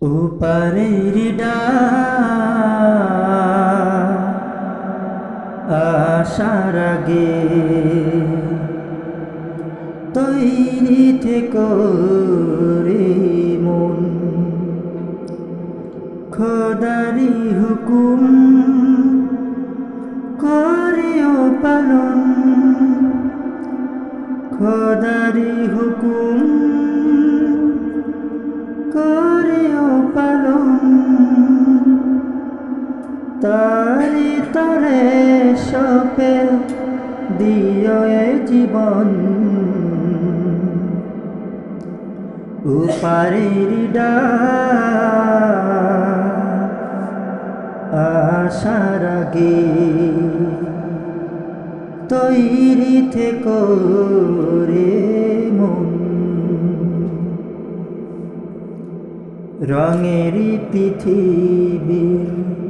উপারের আশার আগে তৈরি থেকো রে মন। খোদারি হুকুম করেও পালন। খোদারি হুকুম তারি তরে সপে দিও এ জীবন। উপারের আশার আগে তৈরি থেকো রে মন। রঙেরই পৃথিবীর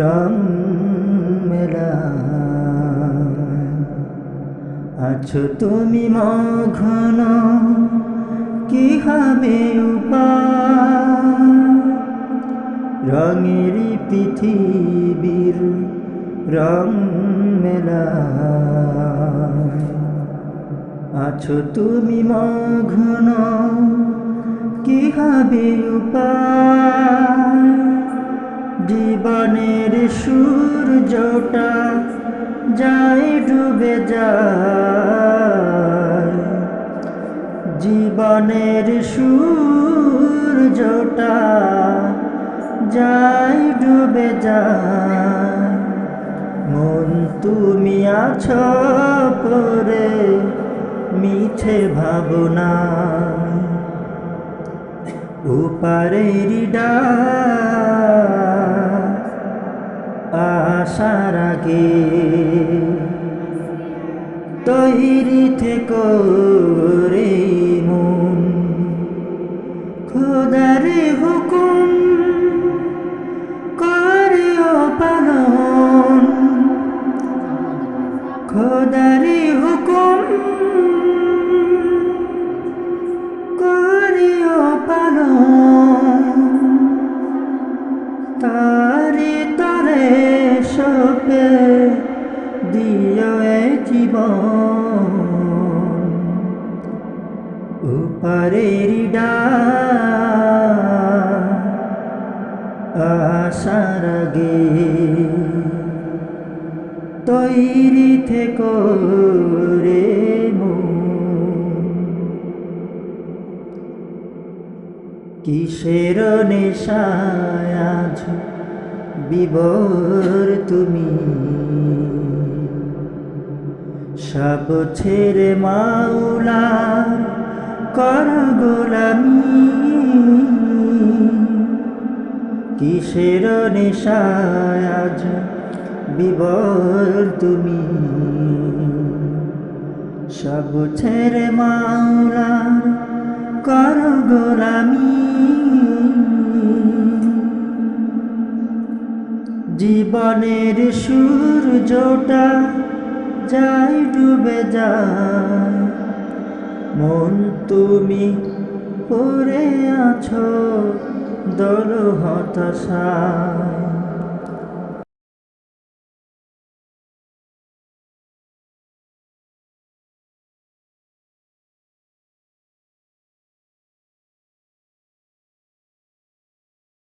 রং মেলা। আছো তুমি মঘন, কি হবে রঙেরই পৃথিবীর রং মেলা। আছো তুমি মঘন, কি হবে উপায় জীবনের সূর্যটা যায় ডুবে যায়। জীবনের সূর্যটা যায় ডুবে যায়। মন তুমি আছো পরে মিছে ভাবনা উপারের আশার আগে তৈরি থেকো রে মন। খোদারে হুকুম করিও পালন। খোদারে হুকুম পালন তারে তারে সপে দিও জীবন। উপারের আশার আগে তৈরি থেকো। কিসের নেশায় আজ বিবর তুমি? সব ছেড়ে মাওলা কর গোলামি। কিসের নেশায় আজ বিবর তুমি? সব ছেড়ে মাওলা কর গোলামি জীবনের সূর্যটা যাই ডুবে যায় মন তুমি পড়ে আছো দল হতাশা